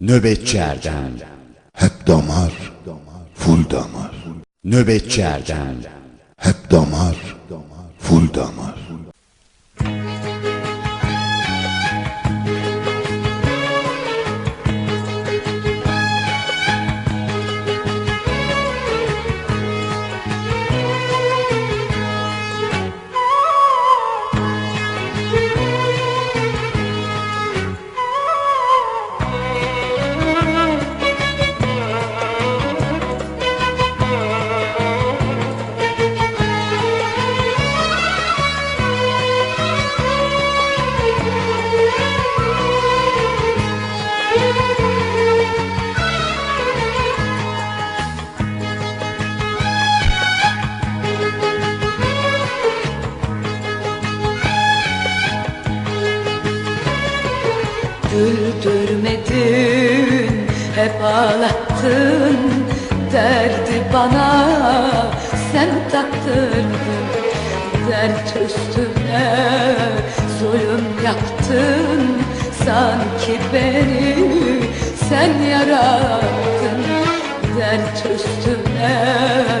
Nöbetçi Erdem Hep damar, full damar. Nöbetçi Erdem Hep damar, full damar. Güldürmedin, hep ağlattın Derdi bana. Sen taktırdın Dert üstüne. Zulüm yaptın Sanki beni sen yarattın. Dert üstüne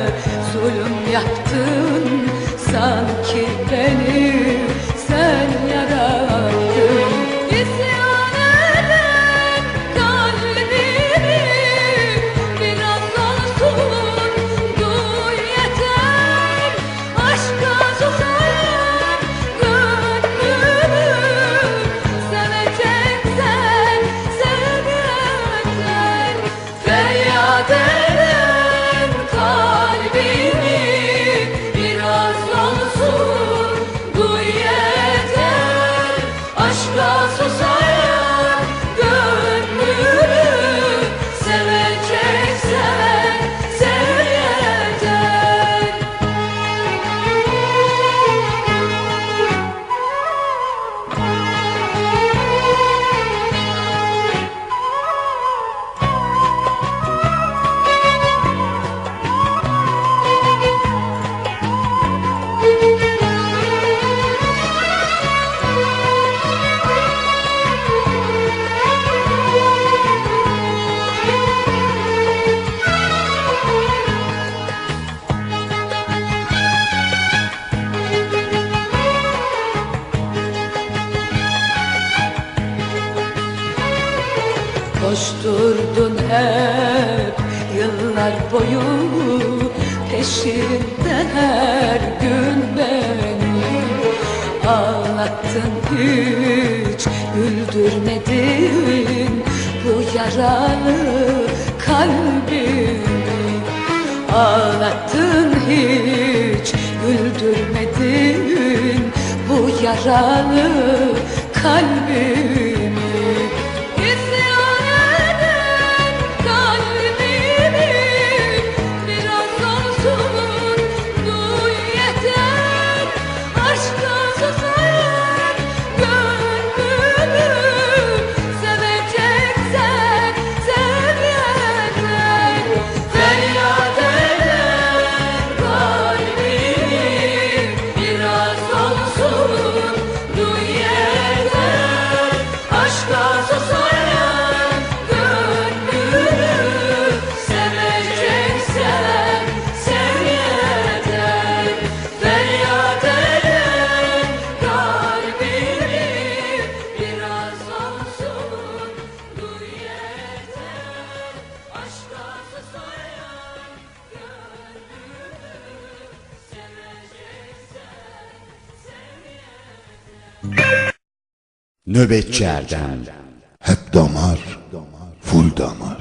Koşturdun hep yıllar boyu Peşinden her gün beni Ağlattın. Hiç güldürmedin Bu yaralı kalbimi. Ağlattın hiç güldürmedin Bu yaralı kalbimi Oh. Nöbetçi Erdem Hep damar, full damar.